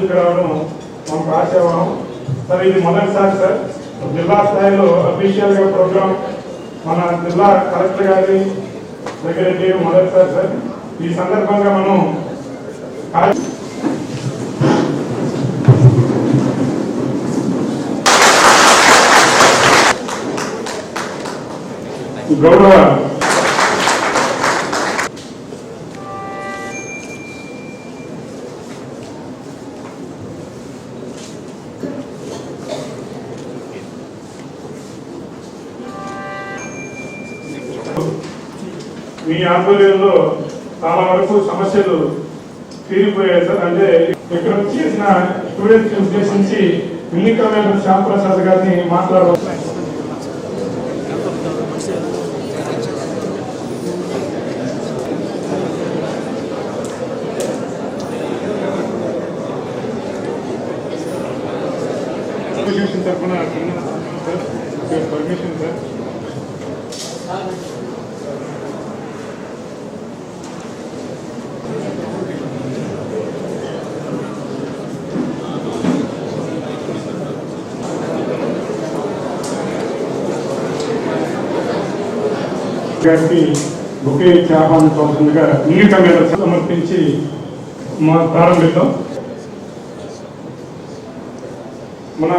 ముందుకు రావడం మనకు ఆశావాహం సార్ ఇది మొదటిసారి సార్. జిల్లా స్థాయిలో అఫీషియల్గా ప్రోగ్రామ్ మన జిల్లా కలెక్టర్ గారి దగ్గర చేయడం మొదటిసారి సార్. ఈ సందర్భంగా మనం గౌరవ ఆధ్వర్యంలో చాలా వరకు సమస్యలు తీరిపోయాయి సార్. అంటే ఇక్కడ చేసిన స్టూడెంట్స్ ఉద్దేశించి ఎన్నికల శ్యామ్ ప్రసాద్ గారిని మాట్లాడవచ్చు అసోసియేషన్ తరఫున పర్మిషన్ సార్ గారికి బుకే ఇచ్చి ఆహ్వానించవలసిందిగా ఇంగిత మీద సమర్పించి మా ప్రారంభిద్దాం. మన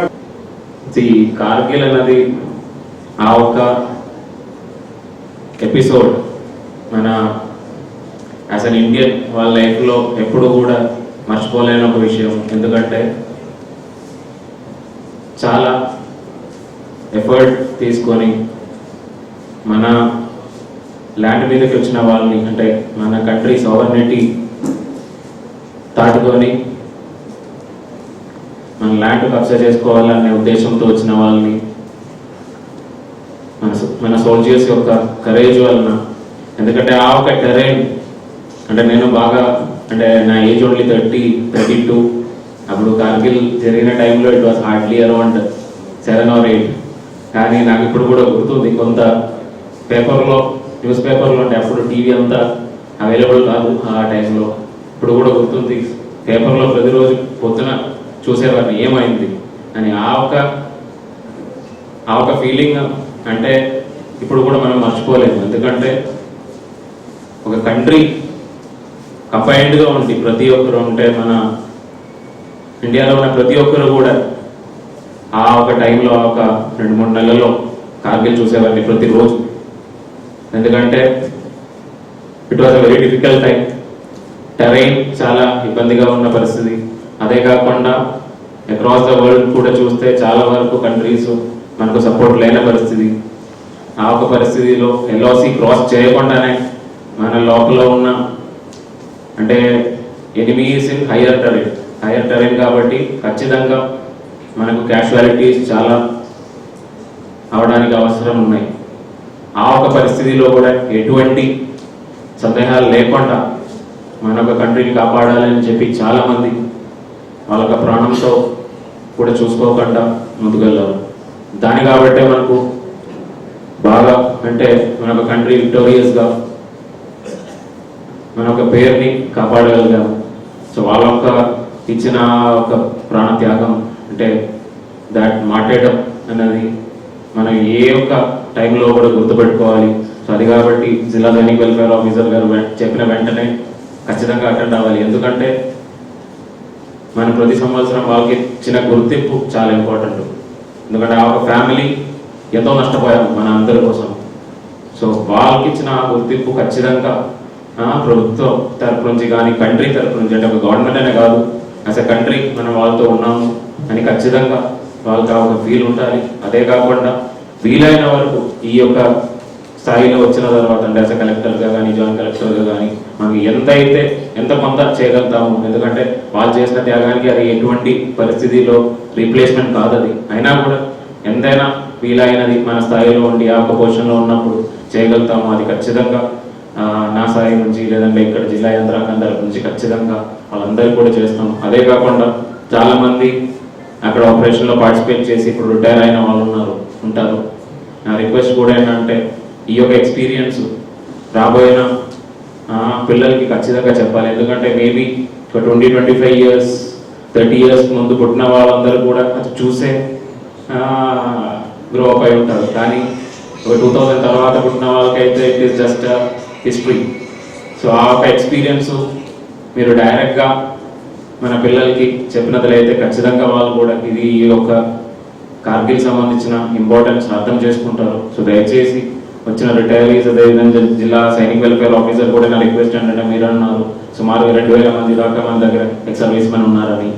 ఈ కార్గిల్ అన్నది ఆ ఒక ఎపిసోడ్ మన యాజ్ అన్ ఇండియన్ వాళ్ళ లైఫ్లో ఎప్పుడు కూడా మర్చిపోలేని ఒక విషయం. ఎందుకంటే చాలా ఎఫర్ట్ తీసుకొని మన ల్యాండ్ మీదకి వచ్చిన వాళ్ళని అంటే మన కంట్రీ సోవర్నిటీ దాటుకొని మన ల్యాండ్ కబ్జా చేసుకోవాలనే ఉద్దేశంతో వచ్చిన వాళ్ళని మన సో- మన సోల్జర్స్ యొక్క కరేజ్ వలన. ఎందుకంటే ఆ ఒక టెరైన్ అంటే నేను బాగా అంటే నా age only thirty thirty two అప్పుడు కార్గిల్ జరిగిన టైంలో it was hardly around seven or eight కానీ నాకు ఇప్పుడు కూడా గుర్తుంది కొంత పేపర్లో న్యూస్ పేపర్లో అంటే అప్పుడు టీవీ అంతా అవైలబుల్ కాదు ఆ టైంలో. ఇప్పుడు కూడా గుర్తుంది. పేపర్లో ప్రతిరోజు పొద్దున చూసేవారిని ఏమైంది? అని ఆ ఒక ఆ ఒక ఫీలింగ్ అంటే ఇప్పుడు కూడా మనం మర్చిపోలేము. ఎందుకంటే ఒక కంట్రీ కంబైన్డ్గా ఉంది ప్రతి ఒక్కరు ఉంటే మన ఇండియాలో ఉన్న ప్రతి ఒక్కరు కూడా ఆ ఒక టైంలో ఒక రెండు మూడు నెలల్లో కార్గిల్ చూసేవాడిని ప్రతిరోజు. ఎందుకంటే it was very difficult time terrain చాలా ఇబ్బందిగా ఉన్న పరిస్థితి. అదే కాకుండా అక్రాస్ ద వరల్డ్ కూడా చూస్తే చాలా వరకు కంట్రీస్ మనకు సపోర్ట్ లేని పరిస్థితి. ఆ ఒక పరిస్థితిలో ఎల్ఓసి క్రాస్ చేయకుండానే మన లోపల ఉన్న అంటే enemies in higher terrain higher terrain కాబట్టి ఖచ్చితంగా మనకు క్యాషువాలిటీస్ చాలా అవడానికి అవసరం ఉన్నాయి. ఆ ఒక పరిస్థితిలో కూడా ఎటువంటి సందేహాలు లేకుండా మన ఒక కంట్రీని కాపాడాలని చెప్పి చాలామంది వాళ్ళ యొక్క ప్రాణంతో కూడా చూసుకోకుండా ముందుకెళ్ళారు. దాని కాబట్టే మనకు బాగా అంటే మన ఒక కంట్రీ విక్టోరియస్గా మన ఒక పేరుని కాపాడగలిగాము సో వాళ్ళ యొక్క ఇచ్చిన ఒక ప్రాణ త్యాగం అంటే దాట్ మాట్లాడడం అన్నది మనం ఏ ఒక్క టైంలో కూడా గుర్తుపెట్టుకోవాలి. సో అది కాబట్టి జిల్లా సైనిక్ వెల్ఫేర్ ఆఫీసర్ గారు చెప్పిన వెంటనే ఖచ్చితంగా అటెండ్ అవ్వాలి. ఎందుకంటే మన ప్రతి సంవత్సరం వాళ్ళకి ఇచ్చిన గుర్తింపు చాలా ఇంపార్టెంట్ ఎందుకంటే ఆ ఒక ఫ్యామిలీ ఎంతో నష్టపోయాము మన అందరి కోసం. సో వాళ్ళకి ఇచ్చిన ఆ గుర్తింపు ఖచ్చితంగా ప్రభుత్వం తరపు నుంచి కానీ కంట్రీ తరపు నుంచి అంటే ఒక గవర్నమెంట్ అనే కాదు యాజ్ ఎ కంట్రీ మనం వాళ్ళతో ఉన్నాము అని ఖచ్చితంగా వాళ్ళకి ఆ ఒక ఫీల్ ఉండాలి. అదే కాకుండా వీలైన వరకు ఈ యొక్క స్థాయిలో వచ్చిన తర్వాత అంటే అసలు కలెక్టర్గా కానీ జాయింట్ కలెక్టర్గా కానీ మనం ఎంత అయితే ఎంత కొంత చేయగలుగుతాము ఎందుకంటే వాళ్ళు చేసిన త్యాగానికి అది ఎటువంటి పరిస్థితిలో రీప్లేస్మెంట్ కాదు అది అయినా కూడా ఎంతైనా వీలైనది మన స్థాయిలో ఉండి ఆ పొజిషన్లో ఉన్నప్పుడు చేయగలుగుతాము అది ఖచ్చితంగా నా స్థాయి నుంచి లేదంటే ఇక్కడ జిల్లా యంత్రాంగం తరపు నుంచి ఖచ్చితంగా వాళ్ళందరూ కూడా చేస్తాం. అదే కాకుండా చాలామంది అక్కడ ఆపరేషన్లో పార్టిసిపేట్ చేసి ఇప్పుడు రిటైర్ అయిన వాళ్ళు ఉన్నారు ఉంటారు. నా రిక్వెస్ట్ కూడా ఏంటంటే ఈ యొక్క ఎక్స్పీరియన్స్ రాబోయిన పిల్లలకి ఖచ్చితంగా చెప్పాలి. ఎందుకంటే మేబీ ఒక twenty twenty five years thirty years ముందు పుట్టిన వాళ్ళందరూ కూడా అది చూసే గ్రో అప్ అయి ఉంటారు. కానీ ఒక టూ థౌజండ్ తర్వాత పుట్టిన వాళ్ళకైతే it is just history so ఆ ఒక ఎక్స్పీరియన్స్ మీరు డైరెక్ట్గా మన పిల్లలకి చెప్పినట్లయితే ఖచ్చితంగా వాళ్ళు కూడా ఇది ఈ యొక్క కార్గిల్ సంబంధించిన ఇంపార్టెన్స్ అర్థం చేసుకుంటారు. సో దయచేసి వచ్చిన రిటైరీస్ అదేవిధంగా జిల్లా సైనిక్ వెల్ఫేర్ ఆఫీసర్ కూడా నా రిక్వెస్ట్ ఏంటంటే మీరు అన్నారు సుమారు రెండు వేల మంది దాకా మన దగ్గర ఎక్స్ సర్వీస్ మెన్ ఉన్నారని.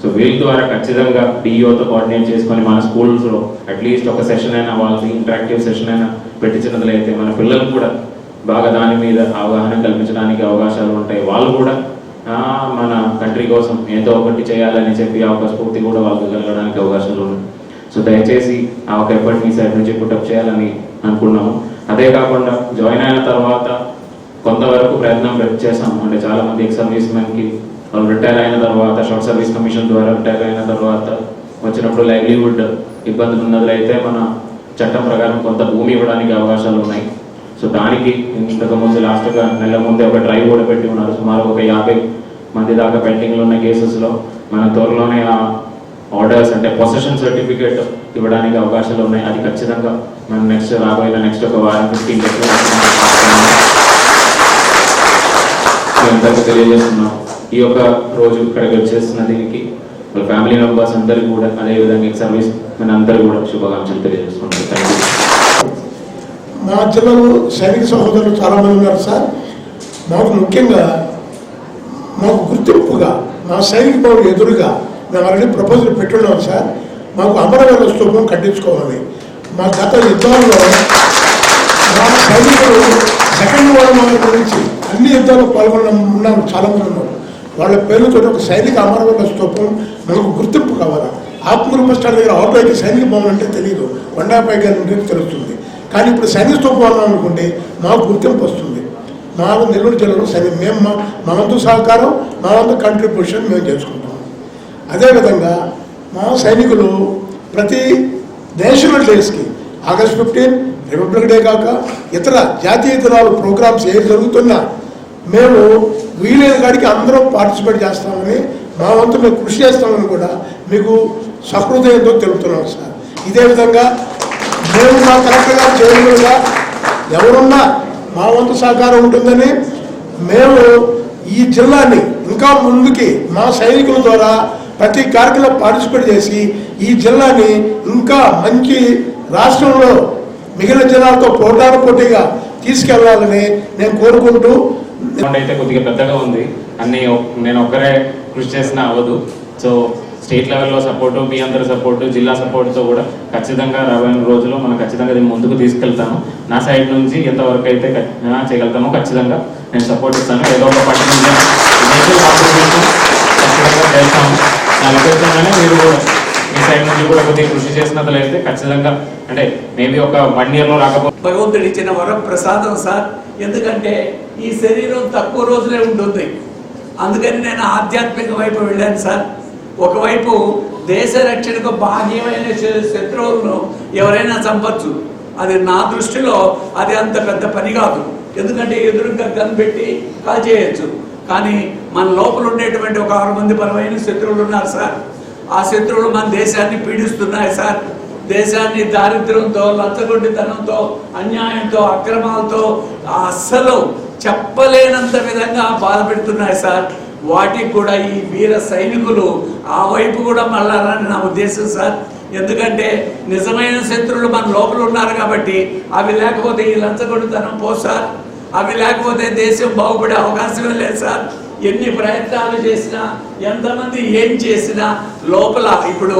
సో వీళ్ళ ద్వారా ఖచ్చితంగా డిఈఓతో కోఆర్డినేట్ చేసుకొని మన స్కూల్స్లో అట్లీస్ట్ ఒక సెషన్ అయినా వాళ్ళకి ఇంటరాక్టివ్ సెషన్ అయినా పెట్టించినట్లయితే మన పిల్లలకు కూడా బాగా దాని మీద అవగాహన కల్పించడానికి అవకాశాలు ఉంటాయి. వాళ్ళు కూడా మన కంట్రీ కోసం ఏదో ఒకటి చేయాలని చెప్పి ఆ ఒక స్ఫూర్తి కూడా వాళ్ళకి కలగడానికి అవకాశాలు ఉన్నాయి. సో దయచేసి ఆ ఒక ఎఫర్ట్ మీ సైడ్ నుంచి పుట్టప్ చేయాలని అనుకున్నాము. అదే కాకుండా జాయిన్ అయిన తర్వాత కొంతవరకు ప్రయత్నం చేశాము. అంటే చాలా మంది ఎక్స్ సర్వీస్ మెన్కి వాళ్ళు రిటైర్ అయిన తర్వాత షార్ట్ సర్వీస్ కమిషన్ ద్వారా రిటైర్ అయిన తర్వాత వచ్చినప్పుడు లైవ్లీవుడ్ ఇబ్బందులు ఉన్నట్లయితే మన చట్టం ప్రకారం కొంత భూమి ఇవ్వడానికి అవకాశాలు ఉన్నాయి. సో దానికి ఇంతకుముందు లాస్ట్గా నెల ముందే ఒక డ్రైవ్ కూడా పెట్టి ఉన్నారు. సుమారు ఒక యాభై మంది దాకా పెండింగ్లో ఉన్న కేసెస్లో మన త్వరలోనే ఆ ఆర్డర్స్ అంటే పొసెషన్ సర్టిఫికేట్ ఇవ్వడానికి అవకాశాలు ఉన్నాయి. అది ఖచ్చితంగా మనం నెక్స్ట్ రాబోయే నెక్స్ట్ ఒక వారం ఫిఫ్టీన్ డేస్ అందరికీ తెలియజేస్తున్నాం ఈ యొక్క రోజు ఇక్కడికి వచ్చేస్తున్న దీనికి వాళ్ళ ఫ్యామిలీ మెంబర్స్ అందరికీ కూడా అదేవిధంగా సర్వీస్ మన అందరూ కూడా శుభాకాంక్షలు తెలియజేసుకుంటాం థ్యాంక్ యూ మా జిల్లాలో సైనిక సహోదరులు చాలామంది ఉన్నారు సార్. మాకు ముఖ్యంగా మాకు గుర్తింపుగా మా సైనిక బాబు ఎదురుగా మేము ఆల్రెడీ ప్రపోజల్ పెట్టున్నాం సార్. మాకు అమరవీర స్థూపం కట్టించుకోవాలి. మా గత యుద్ధాల్లో మా సైనికులు సెకండ్ వరల్డ్ వార్ గురించి అన్ని యుద్ధాల్లో పాల్గొన్న ఉన్నారు చాలామంది ఉన్నారు. వాళ్ళ పేరుతో ఒక సైనిక అమరవీర స్థూపం మనకు గుర్తింపు కావాలా? ఆత్మరూప బస్ స్టాండ్ దగ్గర ఆటోకి సైనిక భవన్ అంటే తెలియదు కొండాపై గారి నుండి తెలుస్తుంది. కానీ ఇప్పుడు సైనిక స్థూపం అన్నాం మాకు గుర్తింపు వస్తుంది. మాకు నెల్లూరు జిల్లాలో సైనిక మేము మా మా వంతు సహకారం మా వంతు కంట్రిబ్యూషన్ మేము చేసుకుంటాం. అదేవిధంగా మా సైనికులు ప్రతి నేషనల్ డేస్కి ఆగస్ట్ ఫిఫ్టీన్ రిపబ్లిక్ డే కాక ఇతర జాతీయ దినాలు ప్రోగ్రామ్స్ ఏం జరుగుతున్నా మేము వీలైన కాడికి అందరం పార్టిసిపేట్ చేస్తామని మా వంతు మేము కృషి చేస్తామని కూడా మీకు సహృదయంతో తెలుపుతున్నాం సార్. ఇదే విధంగా మేము మా కలెక్టర్ గారు చేయగలుగా ఎవరున్నా మా వంతు సహకారం ఉంటుందని మేము ఈ జిల్లాని ఇంకా ముందుకి మా సైనికుల ద్వారా ప్రతి కార్యక్రమంలో పార్టిసిపేట్ చేసి ఈ జిల్లాని ఇంకా మంచి రాష్ట్రంలో మిగిలిన జిల్లాలతో పోటాను పోటీగా తీసుకెళ్ళాలని నేను కోరుకుంటూ అయితే కొద్దిగా పెద్దగా ఉంది. అన్ని నేను ఒక్కరే కృషి చేసిన అవ్వదు. సో స్టేట్ లెవెల్లో సపోర్టు మీ అందరి సపోర్టు జిల్లా సపోర్ట్తో కూడా ఖచ్చితంగా రాబోయే రోజుల్లో మనం ఖచ్చితంగా దీన్ని ముందుకు తీసుకెళ్తాను. నా సైడ్ నుంచి ఎంతవరకు అయితే చేయగలుగుతామో ఖచ్చితంగా నేను సపోర్ట్ ఇస్తాను. ఏదో ఒక పర్టికులర్ ఖచ్చితంగా చేస్తాము నా మీరు కూడా మీ సైడ్ నుంచి కూడా కొద్దిగా కృషి చేసినట్లయితే ఖచ్చితంగా అంటే మేబీ ఒక వన్ ఇయర్లో రాకపోతే భగవంతుడు ఇచ్చిన వరం ప్రసాదం సార్. ఎందుకంటే ఈ శరీరం తక్కువ రోజులే ఉంటుంది. అందుకని నేను ఆధ్యాత్మిక వైపు వెళ్ళాను సార్. ఒకవైపు దేశ రక్షణకు బాహ్యమైన శత్రువులను ఎవరైనా చంపచ్చు. అది నా దృష్టిలో అది అంత పెద్ద పని కాదు. ఎందుకంటే ఎదురుగా గన్ పెట్టి కాల్ చేయొచ్చు. కానీ మన లోపల ఉండేటువంటి ఒక ఆరు మంది బలమైన శత్రువులు ఉన్నారు సార్. ఆ శత్రువులు మన దేశాన్ని పీడిస్తున్నాయి సార్. దేశాన్ని దారిద్ర్యంతో లంచగొడ్డితనంతో అన్యాయంతో అక్రమాలతో అస్సలు చెప్పలేనంత విధంగా బాధపెడుతున్నాయి సార్. వాటికి కూడా ఈ వీర సైనికులు ఆ వైపు కూడా మళ్ళాలని నా ఉద్దేశం సార్. ఎందుకంటే నిజమైన శత్రువులు మన లోపల ఉన్నారు కాబట్టి అవి లేకపోతే ఈ లంచగొడితనం పో సార్. అవి లేకపోతే దేశం బాగుపడే అవకాశమే లేదు సార్. ఎన్ని ప్రయత్నాలు చేసినా ఎంతమంది ఏం చేసినా లోపల ఇప్పుడు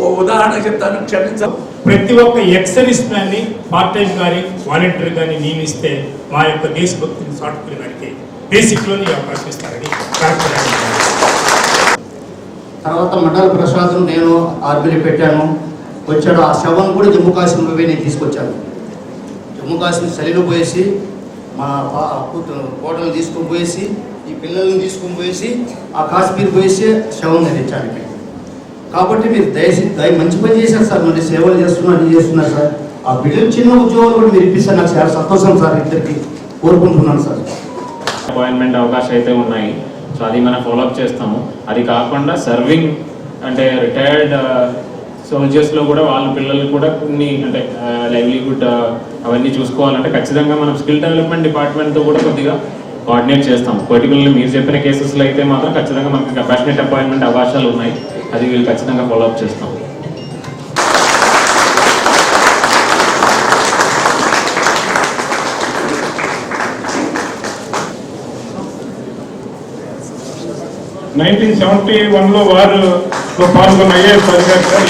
ఓ ఉదాహరణ చెప్తాను క్షమించ ప్రతి ఒక్క ఎక్సర్వీస్ మ్యాన్ని పార్ట్ టైం కానీ వాలంటీర్ కానీ నియమిస్తే మా యొక్క దేశభక్తిని చాటుకునేదానికి బేసిక్లోనే ఈ అవకాశం ఇస్తారని. తర్వాత మండల ప్రసాద్ నేను ఆర్మీలో పెట్టాను. వచ్చాడు ఆ శవం కూడా జమ్మూ కాశ్మీర్ నేను తీసుకొచ్చాను. జమ్మూ కాశ్మీర్ చలిలో పోయేసి మా పా- కూతురు కోటలు తీసుకొని పోయేసి ఈ పిల్లల్ని తీసుకొని పోయేసి ఆ కాశ్మీర్ పోయేసి శవం తెచ్చారు ఇక్కడ. కాబట్టి మీరు దయచేసి దయ మంచి పని చేశారు సార్. మరి సేవలు చేస్తున్నారు అది చేస్తున్నారు సార్. ఆ బిడ్డలు చిన్న ఉద్యోగాలు కూడా మీరు ఇప్పిస్తారు. నాకు చాలా సంతోషం సార్ ఇద్దరికి కోరుకుంటున్నాను సార్. అపాయింట్మెంట్ అవకాశం అయితే ఉన్నాయి. సో అది మనం ఫాలోఅప్ చేస్తాము. అది కాకుండా సర్వింగ్ అంటే రిటైర్డ్ సోల్జర్స్లో కూడా వాళ్ళ పిల్లలు కూడా కొన్ని అంటే లైవ్లీహుడ్ అవన్నీ చూసుకోవాలంటే ఖచ్చితంగా మనం స్కిల్ డెవలప్మెంట్ డిపార్ట్మెంట్తో కూడా కొద్దిగా కోఆర్డినేట్ చేస్తాం. పర్టికులర్లీ మీరు చెప్పిన కేసెస్లో అయితే మాత్రం ఖచ్చితంగా మనకి కంపాషనేట్ అపాయింట్మెంట్ అవకాశాలు ఉన్నాయి. అది వీళ్ళు ఖచ్చితంగా ఫాలోఅప్ చేస్తాం. నైన్టీన్ సెవెంటీ వన్లో వారు పాల్గొన్న ఐఏఎస్ అధికారి సార్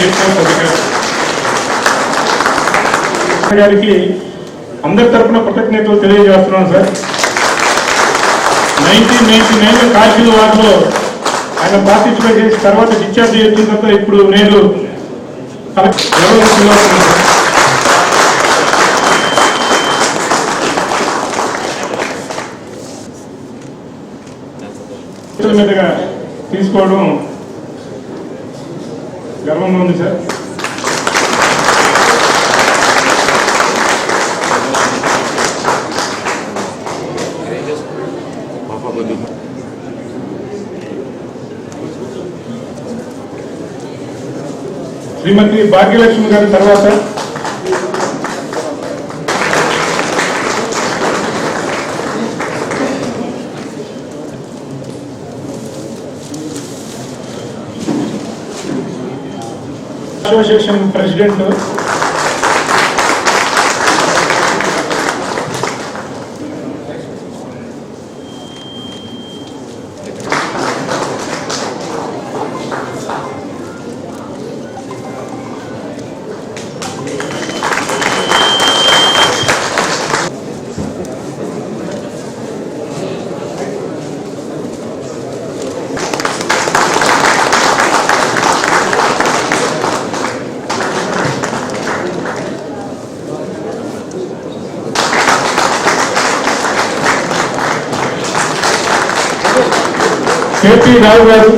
అధికారి గారికి అందరి తరపున కృతజ్ఞతలు తెలియజేస్తున్నాను sir. Nineteen ninety nine Kargil వార్లో ఆయన పార్టిసిపేట్ చేసి తర్వాత డిశ్చార్జ్ చేసిన తర్వాత ఇప్పుడు నేను మీదుగా తీసుకోవడం గర్వంగా ఉంది సార్ శ్రీమతి భాగ్యలక్ష్మి గారి తర్వాత అసోసియేషన్ ప్రెసిడెంట్ కేపీ రావు గారు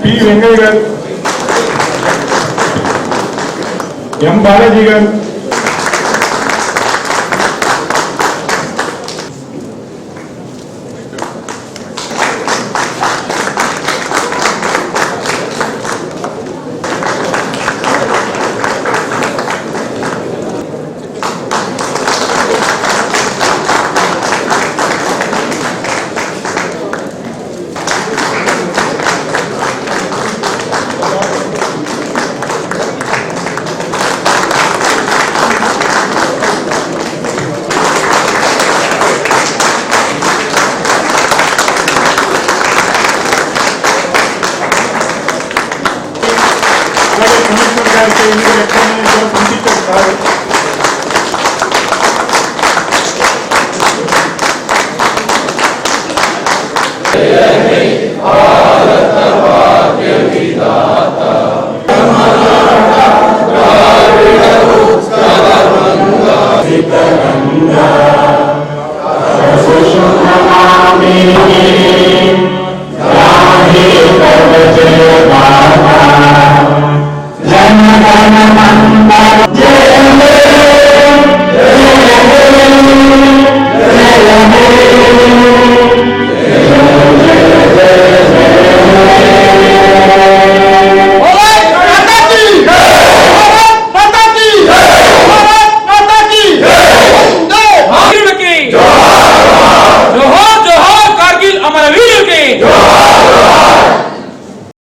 పి వెంకయ్య Amen.